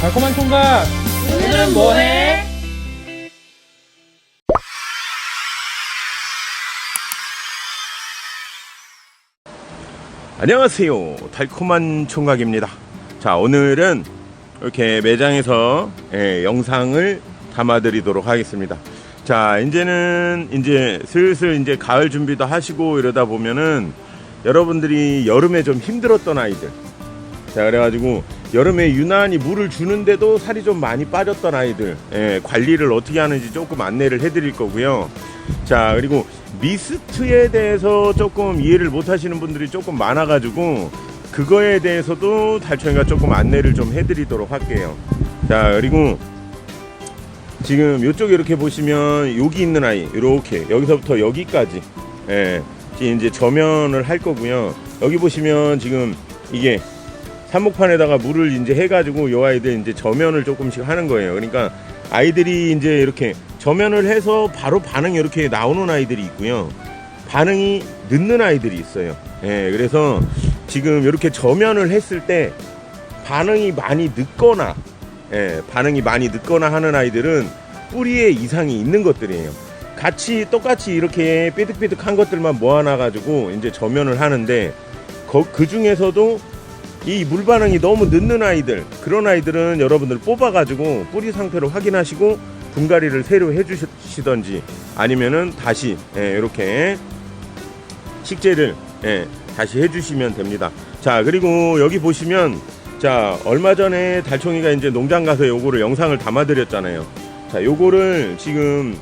달콤한 총각 오늘은 뭐해? 안녕하세요. 달콤한 총각입니다. 자, 오늘은 이렇게 매장에서 예, 영상을 담아 드리도록 하겠습니다. 자, 이제는 이제 슬슬 이제 가을 준비도 하시고 이러다 보면은 여러분들이 여름에 좀 힘들었던 아이들. 자, 그래가지고 여름에 유난히 물을 주는데도 살이 좀 많이 빠졌던 아이들. 예, 관리를 어떻게 하는지 조금 안내를 해드릴 거고요. 자, 그리고 미스트에 대해서 조금 이해를 못 하시는 분들이 조금 많아가지고 그거에 대해서도 달총이가 조금 안내를 좀 해드리도록 할게요. 자, 그리고 지금 이쪽에 이렇게 보시면 여기 있는 아이 이렇게 여기서부터 여기까지 예, 이제 저면을 할 거고요. 여기 보시면 지금 이게 한목판에다가 물을 이제 해가지고 요 아이들 이제 저면을 조금씩 하는 거예요. 그러니까 아이들이 이제 이렇게 저면을 해서 바로 반응이 이렇게 나오는 아이들이 있고요. 반응이 늦는 아이들이 있어요. 예, 그래서 지금 이렇게 저면을 했을 때 반응이 많이 늦거나, 예, 반응이 많이 늦거나 하는 아이들은 뿌리에 이상이 있는 것들이에요. 같이 똑같이 이렇게 삐득삐득한 것들만 모아놔 가지고 이제 저면을 하는데 그 중에서도 이 물 반응이 너무 늦는 아이들 그런 아이들은 여러분들 뽑아가지고 뿌리 상태로 확인하시고 분갈이를 새로 해주시던지 아니면은 다시 예, 이렇게 식재를 예, 다시 해주시면 됩니다. 자 그리고 여기 보시면 자 얼마 전에 달총이가 이제 농장 가서 요거를 영상을 담아드렸잖아요. 자 요거를 지금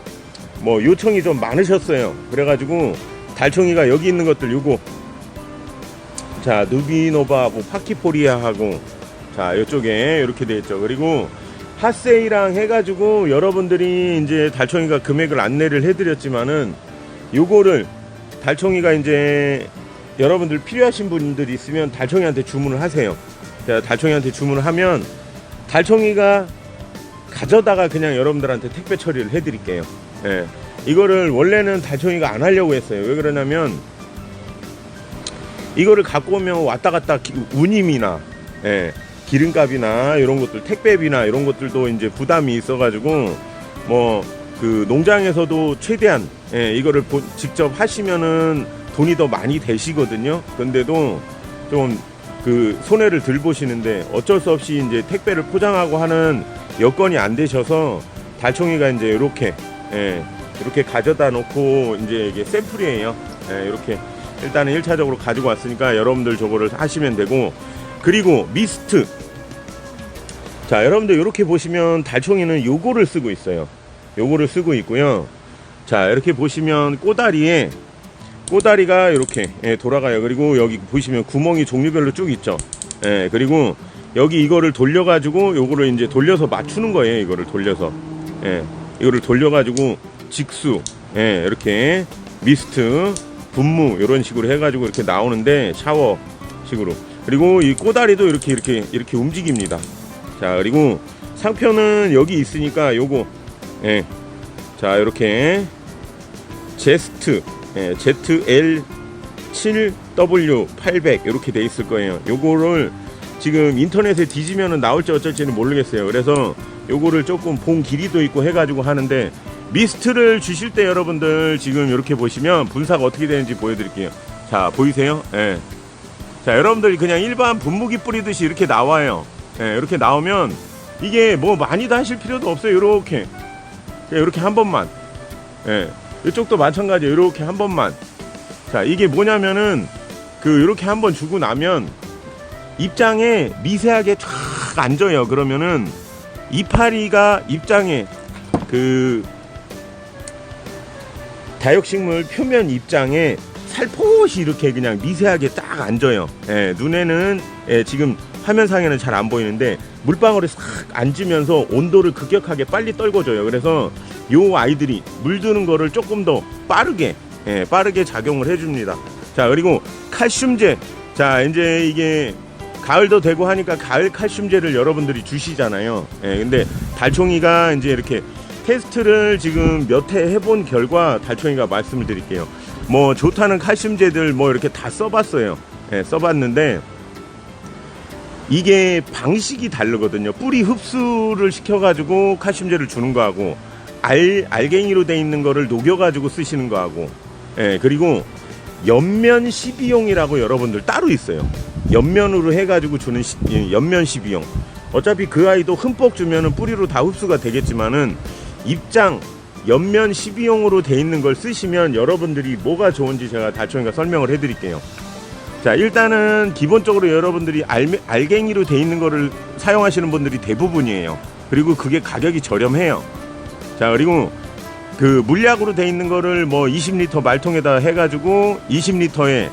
뭐 요청이 좀 많으셨어요. 그래가지고 달총이가 여기 있는 것들 요거 자 누비노바 뭐 파키포리아하고 자 이쪽에 이렇게 돼 있죠. 그리고 핫세이랑 해가지고 여러분들이 이제 달총이가 금액을 안내를 해드렸지만은 요거를 달총이가 이제 여러분들 필요하신 분들이 있으면 달총이한테 주문을 하세요. 자 달총이한테 주문을 하면 달총이가 가져다가 그냥 여러분들한테 택배 처리를 해드릴게요. 예. 이거를 원래는 달총이가 안 하려고 했어요. 왜 그러냐면 이거를 갖고 오면 왔다 갔다 기- 운임이나 예, 기름값이나 이런 것들 택배비나 이런 것들도 이제 부담이 있어가지고 뭐 그 농장에서도 최대한 예, 이거를 보- 직접 하시면은 돈이 더 많이 되시거든요. 근데도 좀 그 손해를 들 보시는데 어쩔 수 없이 이제 택배를 포장하고 하는 여건이 안 되셔서 달총이가 이제 이렇게 예, 이렇게 가져다 놓고 이제 이게 샘플이에요. 예, 이렇게 일단은 1차적으로 가지고 왔으니까 여러분들 저거를 하시면 되고 그리고 미스트. 자 여러분들 이렇게 보시면 달총이는 요거를 쓰고 있어요. 요거를 쓰고 있고요. 자 이렇게 보시면 꼬다리에 꼬다리가 이렇게 예, 돌아가요. 그리고 여기 보시면 구멍이 종류별로 쭉 있죠. 예, 그리고 여기 이거를 돌려 가지고 요거를 이제 돌려서 맞추는 거예요 이거를 돌려서. 예, 이거를 돌려 가지고 직수 예, 이렇게 미스트 분무 이런 식으로 해가지고 이렇게 나오는데 샤워 식으로. 그리고 이 꼬다리도 이렇게 이렇게 이렇게 움직입니다. 자 그리고 상표는 여기 있으니까 요거 예. 자 이렇게 제스트 예, ZL7W800 이렇게 돼 있을 거예요. 요거를 지금 인터넷에 뒤지면은 나올지 어쩔지는 모르겠어요. 그래서 요거를 조금 본 길이도 있고 해가지고 하는데 미스트를 주실 때 여러분들 지금 이렇게 보시면 분사가 어떻게 되는지 보여드릴게요. 자 보이세요? 예. 자 여러분들 그냥 일반 분무기 뿌리듯이 이렇게 나와요. 예, 이렇게 나오면 이게 뭐 많이도 하실 필요도 없어요. 이렇게 이렇게 한 번만. 예. 이쪽도 마찬가지예요. 이렇게 한 번만. 자 이게 뭐냐면은 그 이렇게 한 번 주고 나면 입장에 미세하게 쫙 앉아요. 그러면은 이파리가 입장에 그 다육식물 표면 입장에 살포시 이렇게 그냥 미세하게 딱 앉아요. 예, 눈에는 예, 지금 화면상에는 잘 안 보이는데 물방울이 싹 앉으면서 온도를 급격하게 빨리 떨궈줘요. 그래서 요 아이들이 물드는 거를 조금 더 빠르게 예, 빠르게 작용을 해줍니다. 자 그리고 칼슘제 자 이제 이게 가을도 되고 하니까 가을 칼슘제를 여러분들이 주시잖아요. 예, 근데 달총이가 이제 이렇게 테스트를 지금 몇 회 해본 결과 달총이가 말씀을 드릴게요. 뭐 좋다는 칼슘제들 뭐 이렇게 다 써봤어요. 예, 써봤는데 이게 방식이 다르거든요. 뿌리 흡수를 시켜가지고 칼슘제를 주는 거하고 알 알갱이로 돼 있는 거를 녹여가지고 쓰시는 거하고 예 그리고 연면 12용이라고 여러분들 따로 있어요. 연면으로 해가지고 주는 시, 예, 연면 12용. 어차피 그 아이도 흠뻑 주면은 뿌리로 다 흡수가 되겠지만은 입장 연면 12용으로 돼 있는 걸 쓰시면 여러분들이 뭐가 좋은지 제가 달총이가 설명을 해드릴게요. 자 일단은 기본적으로 여러분들이 알, 알갱이로 돼 있는 거를 사용하시는 분들이 대부분이에요. 그리고 그게 가격이 저렴해요. 자 그리고 그 물약으로 돼 있는 거를 뭐 20리터 말통에다 해가지고 20리터에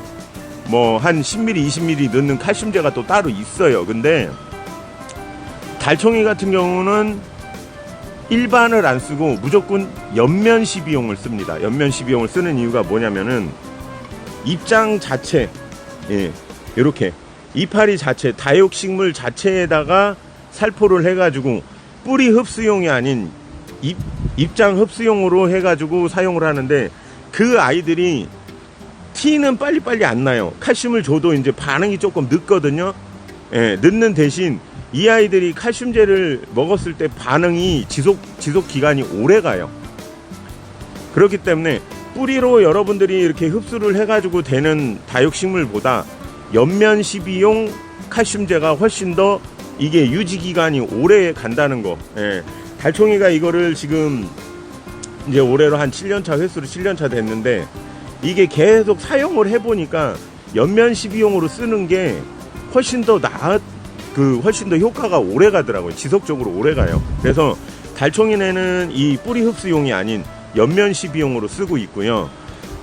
뭐 한 10ml, 20ml 넣는 칼슘제가 또 따로 있어요. 근데 달총이 같은 경우는 일반을 안 쓰고 무조건 연면 12용을 씁니다. 연면 12용을 쓰는 이유가 뭐냐면은 입장 자체, 예, 이렇게 이파리 자체, 다육식물 자체에다가 살포를 해가지고 뿌리 흡수용이 아닌 입, 입장 흡수용으로 해가지고 사용을 하는데 그 아이들이 티는 빨리빨리 안 나요. 칼슘을 줘도 이제 반응이 조금 늦거든요. 예, 늦는 대신 이 아이들이 칼슘제를 먹었을 때 반응이 지속 지속 기간이 오래 가요. 그렇기 때문에 뿌리로 여러분들이 이렇게 흡수를 해가지고 되는 다육식물보다 연면 12용 칼슘제가 훨씬 더 이게 유지 기간이 오래 간다는 거. 예. 달총이가 이거를 지금 이제 올해로 한 7년차 횟수로 7년차 됐는데 이게 계속 사용을 해보니까 연면 12용으로 쓰는 게 훨씬 더 나아 그 훨씬 더 효과가 오래 가더라고요. 지속적으로 오래 가요. 그래서 달총이네는 이 뿌리 흡수용이 아닌 연면 12용으로 쓰고 있고요.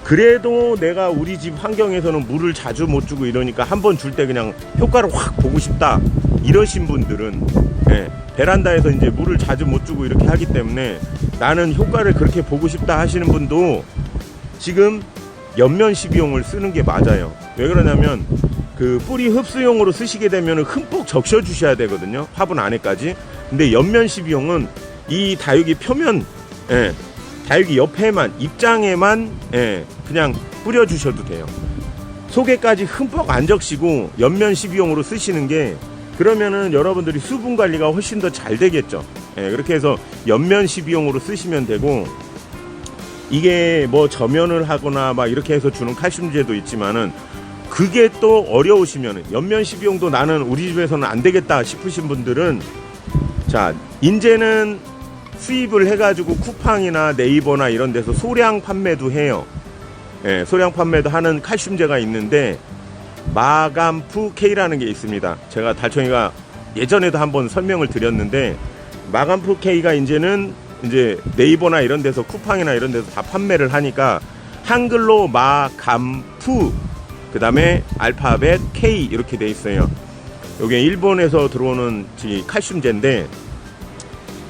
그래도 내가 우리 집 환경에서는 물을 자주 못 주고 이러니까 한 번 줄 때 그냥 효과를 확 보고 싶다 이러신 분들은 예, 베란다에서 이제 물을 자주 못 주고 이렇게 하기 때문에 나는 효과를 그렇게 보고 싶다 하시는 분도 지금 연면 12용을 쓰는 게 맞아요. 왜 그러냐면 그 뿌리 흡수용으로 쓰시게 되면 흠뻑 적셔 주셔야 되거든요. 화분 안에까지. 근데 연면 12용은 이 다육이 표면 예, 다육이 옆에만 입장에만 예, 그냥 뿌려 주셔도 돼요. 속에까지 흠뻑 안 적시고 연면 12용으로 쓰시는 게 그러면은 여러분들이 수분 관리가 훨씬 더 잘 되겠죠. 예, 그렇게 해서 연면 12용으로 쓰시면 되고 이게 뭐 저면을 하거나 막 이렇게 해서 주는 칼슘제도 있지만은 그게 또 어려우시면은 연면 12용도 나는 우리 집에서는 안 되겠다 싶으신 분들은 자 이제는 수입을 해가지고 쿠팡이나 네이버나 이런 데서 소량 판매도 해요. 예, 소량 판매도 하는 칼슘제가 있는데 마감프 K라는 게 있습니다. 제가 달총이가 예전에도 한번 설명을 드렸는데 마감프 K가 이제는 이제 네이버나 이런 데서 쿠팡이나 이런 데서 다 판매를 하니까 한글로 마감프 그 다음에 알파벳 K 이렇게 돼 있어요. 이게 일본에서 들어오는 이 칼슘제인데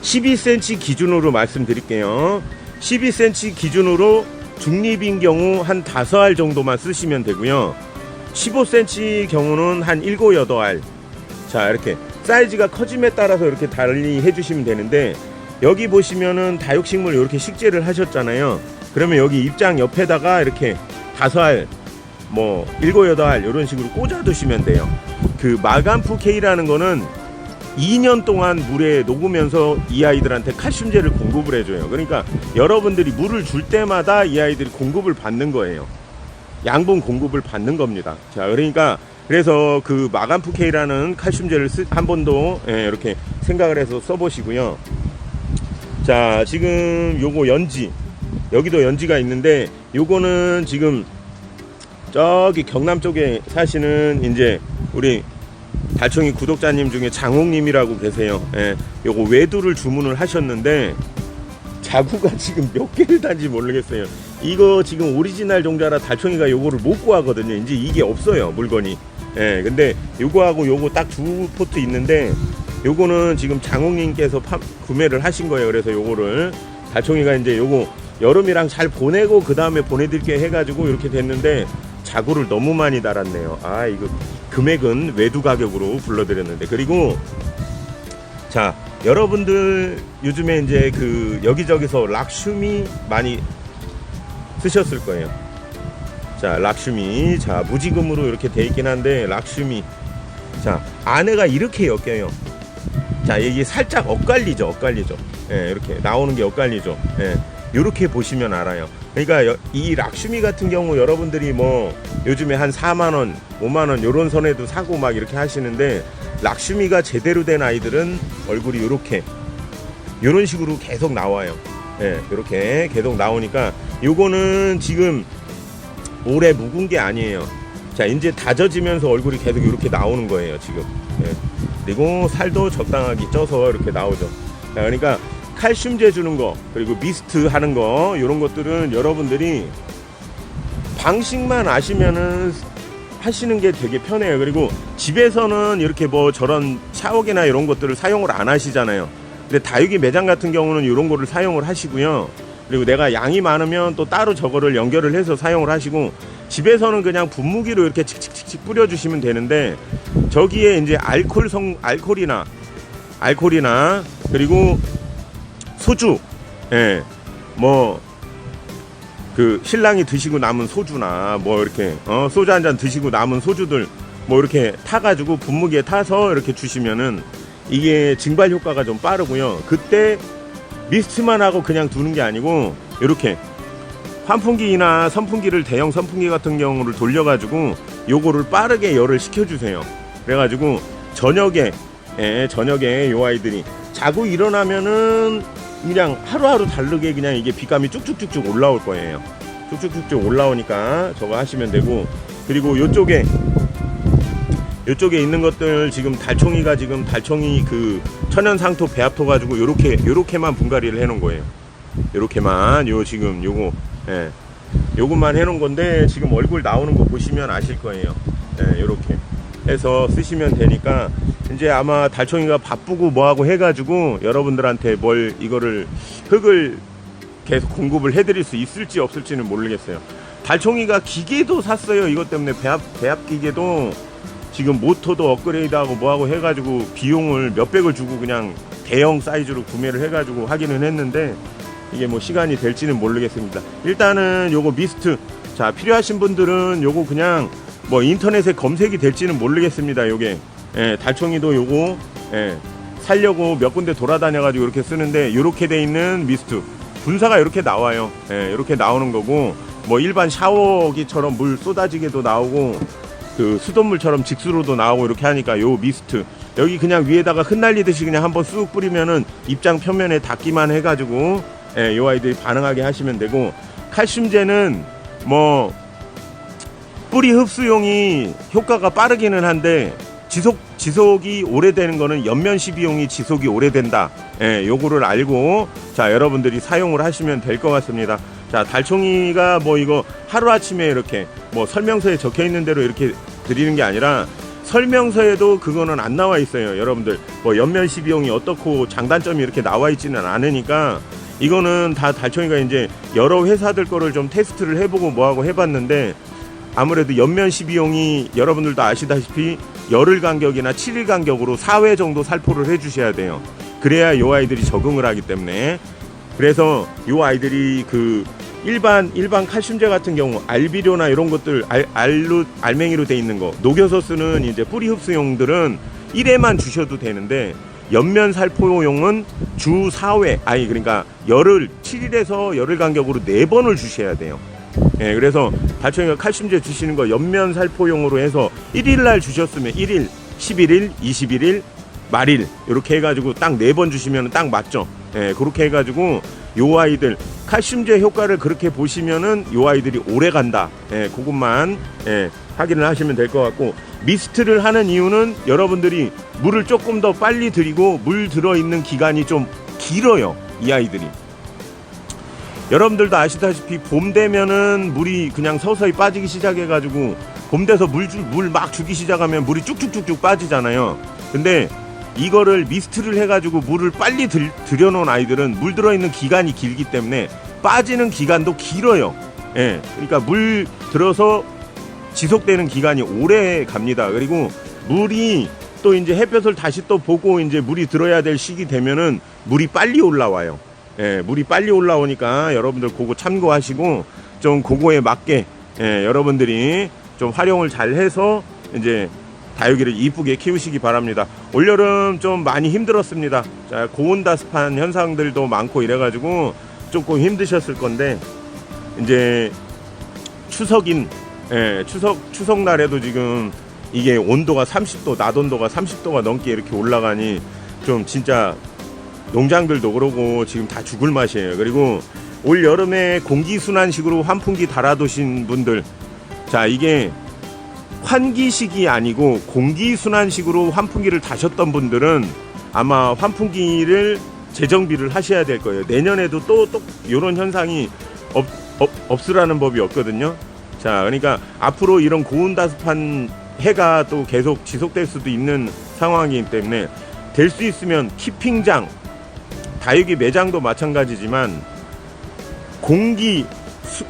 12cm 기준으로 말씀드릴게요. 12cm 기준으로 중립인 경우 한 5알 정도만 쓰시면 되고요. 15cm 경우는 한 7, 8알. 자, 이렇게 사이즈가 커짐에 따라서 이렇게 달리 해주시면 되는데 여기 보시면은 다육식물 이렇게 식재를 하셨잖아요. 그러면 여기 입장 옆에다가 이렇게 5알, 뭐 7, 8알 이런 식으로 꽂아 두시면 돼요. 그 마감프 K라는 거는 2년 동안 물에 녹으면서 이 아이들한테 칼슘제를 공급을 해줘요. 그러니까 여러분들이 물을 줄 때마다 이 아이들이 공급을 받는 거예요. 양분 공급을 받는 겁니다. 자, 그러니까 그래서 그 마감프 K라는 칼슘제를 쓰, 한 번도 예, 이렇게 생각을 해서 써보시고요. 자, 지금 요거 연지 여기도 연지가 있는데 요거는 지금 저기 경남 쪽에 사시는 이제 우리 달총이 구독자님 중에 장홍님이라고 계세요. 예, 요거 외두를 주문을 하셨는데 자구가 지금 몇 개를 단지 모르겠어요. 이거 지금 오리지널 종자라 달총이가 요거를 못 구하거든요. 이제 이게 없어요 물건이. 예, 근데 요거하고 요거 딱 두 포트 있는데 요거는 지금 장홍님께서 파, 구매를 하신 거예요. 그래서 요거를 달총이가 이제 요거 여름이랑 잘 보내고 그 다음에 보내드릴게 해가지고 이렇게 됐는데 자구를 너무 많이 달았네요. 아 이거 금액은 외두 가격으로 불러드렸는데 그리고 자 여러분들 요즘에 이제 그 여기저기서 락슈미 많이 쓰셨을 거예요. 자 락슈미 자 무지금으로 이렇게 돼 있긴 한데 락슈미 자, 안에가 이렇게 엮여요. 자, 이게 살짝 엇갈리죠, 엇갈리죠. 예, 이렇게 나오는 게 엇갈리죠. 예, 이렇게 보시면 알아요. 그러니까 여- 이 락슈미 같은 경우 여러분들이 뭐 요즘에 한 4만 원, 5만 원 요런 선에도 사고 막 이렇게 하시는데 락슈미가 제대로 된 아이들은 얼굴이 이렇게 이런 식으로 계속 나와요. 예, 이렇게 계속 나오니까 요거는 지금 오래 묵은 게 아니에요. 자, 이제 다져지면서 얼굴이 계속 이렇게 나오는 거예요, 지금. 예. 그리고 살도 적당하게 쪄서 이렇게 나오죠. 자, 그러니까 칼슘제 주는 거, 그리고 미스트 하는 거, 이런 것들은 여러분들이 방식만 아시면은 하시는 게 되게 편해요. 그리고 집에서는 이렇게 뭐 저런 샤워기나 이런 것들을 사용을 안 하시잖아요. 근데 다육이 매장 같은 경우는 이런 거를 사용을 하시고요. 그리고 내가 양이 많으면 또 따로 저거를 연결을 해서 사용을 하시고 집에서는 그냥 분무기로 이렇게 칙칙칙칙 뿌려주시면 되는데 저기에 이제 알콜 성 알콜이나 알콜이나 그리고 소주 예 뭐 그 신랑이 드시고 남은 소주나 뭐 이렇게 어 소주 한 잔 드시고 남은 소주들 뭐 이렇게 타가지고 분무기에 타서 이렇게 주시면은 이게 증발 효과가 좀 빠르고요. 그때 미스트만 하고 그냥 두는 게 아니고 이렇게 환풍기나 선풍기를 대형 선풍기 같은 경우를 돌려가지고 요거를 빠르게 열을 시켜주세요. 그래가지고 저녁에 예, 저녁에 요 아이들이 자고 일어나면은 그냥 하루하루 다르게 그냥 이게 빛감이 쭉쭉쭉쭉 올라올 거예요. 쭉쭉쭉쭉 올라오니까 저거 하시면 되고 그리고 요쪽에 요쪽에 있는 것들 지금 달총이가 지금 달총이 그 천연 상토 배합토 가지고 요렇게 요렇게만 분갈이를 해 놓은 거예요. 요렇게만 요 지금 요거 예. 요것만 해 놓은 건데 지금 얼굴 나오는 거 보시면 아실 거예요. 예, 요렇게 해서 쓰시면 되니까 이제 아마 달총이가 바쁘고 뭐하고 해가지고 여러분들한테 뭘 이거를 흙을 계속 공급을 해드릴 수 있을지 없을지는 모르겠어요. 달총이가 기계도 샀어요. 이것 때문에 배합 배합 기계도 지금 모터도 업그레이드하고 뭐하고 해가지고 비용을 몇백을 주고 그냥 대형 사이즈로 구매를 해가지고 하기는 했는데 이게 뭐 시간이 될지는 모르겠습니다. 일단은 요거 미스트 자 필요하신 분들은 요거 그냥 뭐 인터넷에 검색이 될지는 모르겠습니다. 요게 예, 달총이도 요거 예, 살려고 몇 군데 돌아다녀가지고 이렇게 쓰는데 이렇게 돼 있는 미스트 분사가 이렇게 나와요. 예, 이렇게 나오는 거고 뭐 일반 샤워기처럼 물 쏟아지게도 나오고 그 수돗물처럼 직수로도 나오고 이렇게 하니까 요 미스트 여기 그냥 위에다가 흩날리듯이 그냥 한번 쑥 뿌리면은 입장 표면에 닿기만 해가지고 예, 요 아이들이 반응하게 하시면 되고 칼슘제는 뭐 뿌리 흡수용이 효과가 빠르기는 한데 지속 지속이 오래되는 거는 연면 시비용이 지속이 오래된다. 예, 요거를 알고 자 여러분들이 사용을 하시면 될 것 같습니다. 자 달총이가 뭐 이거 하루 아침에 이렇게 뭐 설명서에 적혀 있는 대로 이렇게 드리는 게 아니라 설명서에도 그거는 안 나와 있어요. 여러분들 뭐 연면 시비용이 어떻고 장단점이 이렇게 나와 있지는 않으니까 이거는 다 달총이가 이제 여러 회사들 거를 좀 테스트를 해보고 뭐하고 해봤는데 아무래도 연면 시비용이 여러분들도 아시다시피 열흘 간격이나 7일 간격으로 4회 정도 살포를 해주셔야 돼요. 그래야 요 아이들이 적응을 하기 때문에 그래서 요 아이들이 그 일반 일반 칼슘제 같은 경우 알비료나 이런 것들 알, 알루 알맹이로 돼 있는 거 녹여서 쓰는 이제 뿌리 흡수용들은 1회만 주셔도 되는데 연면 살포용은 주 4회 아니 그러니까 열흘 7일에서 열흘 간격으로 4번을 주셔야 돼요. 예, 그래서 달총이가 칼슘제 주시는 거 연면 살포용으로 해서 1일 날 주셨으면 1일, 11일, 21일, 말일 이렇게 해가지고 딱 네 번 주시면 딱 맞죠. 예, 그렇게 해가지고 요 아이들 칼슘제 효과를 그렇게 보시면은 요 아이들이 오래 간다. 예, 그것만 예, 확인을 하시면 될 것 같고 미스트를 하는 이유는 여러분들이 물을 조금 더 빨리 드리고 물 들어 있는 기간이 좀 길어요. 이 아이들이. 여러분들도 아시다시피 봄 되면은 물이 그냥 서서히 빠지기 시작해가지고 봄 돼서 물물 막 주기 시작하면 물이 쭉쭉쭉쭉 빠지잖아요. 근데 이거를 미스트를 해가지고 물을 빨리 들, 들여놓은 아이들은 물 들어있는 기간이 길기 때문에 빠지는 기간도 길어요. 예, 그러니까 물 들어서 지속되는 기간이 오래 갑니다. 그리고 물이 또 이제 햇볕을 다시 또 보고 이제 물이 들어야 될 시기 되면은 물이 빨리 올라와요. 예, 물이 빨리 올라오니까 여러분들 그거 참고하시고 좀 그거에 맞게 예, 여러분들이 좀 활용을 잘 해서 이제 다육이를 이쁘게 키우시기 바랍니다. 올여름 좀 많이 힘들었습니다. 자, 고온다습한 현상들도 많고 이래가지고 조금 힘드셨을 건데 이제 추석인 예, 추석 추석 날에도 지금 이게 온도가 30도 낮 온도가 30도가 넘게 이렇게 올라가니 좀 진짜 농장들도 그러고 지금 다 죽을 맛이에요. 그리고 올 여름에 공기 순환식으로 환풍기 달아두신 분들 자 이게 환기식이 아니고 공기 순환식으로 환풍기를 다셨던 분들은 아마 환풍기를 재정비를 하셔야 될 거예요. 내년에도 또 또 이런 현상이 없, 없, 없으라는 법이 없거든요. 자, 그러니까 앞으로 이런 고온다습한 해가 또 계속 지속될 수도 있는 상황이기 때문에 될 수 있으면 키핑장, 다육이 매장도 마찬가지지만 공기 수,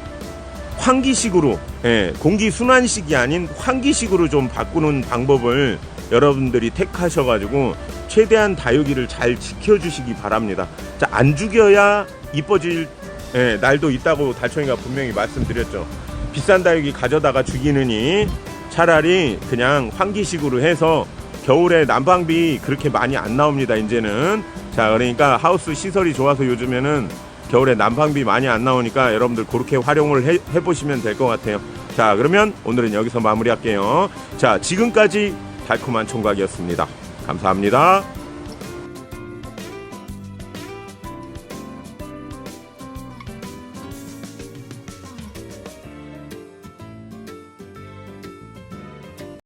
환기식으로 예, 공기 순환식이 아닌 환기식으로 좀 바꾸는 방법을 여러분들이 택하셔가지고 최대한 다육이를 잘 지켜주시기 바랍니다. 자, 안 죽여야 이뻐질 예, 날도 있다고 달총이가 분명히 말씀드렸죠. 비싼 다육이 가져다가 죽이느니 차라리 그냥 환기식으로 해서 겨울에 난방비 그렇게 많이 안 나옵니다. 이제는 자 그러니까 하우스 시설이 좋아서 요즘에는 겨울에 난방비 많이 안 나오니까 여러분들 그렇게 활용을 해, 해보시면 될 것 같아요. 자 그러면 오늘은 여기서 마무리할게요. 자 지금까지 달콤한 총각이었습니다. 감사합니다.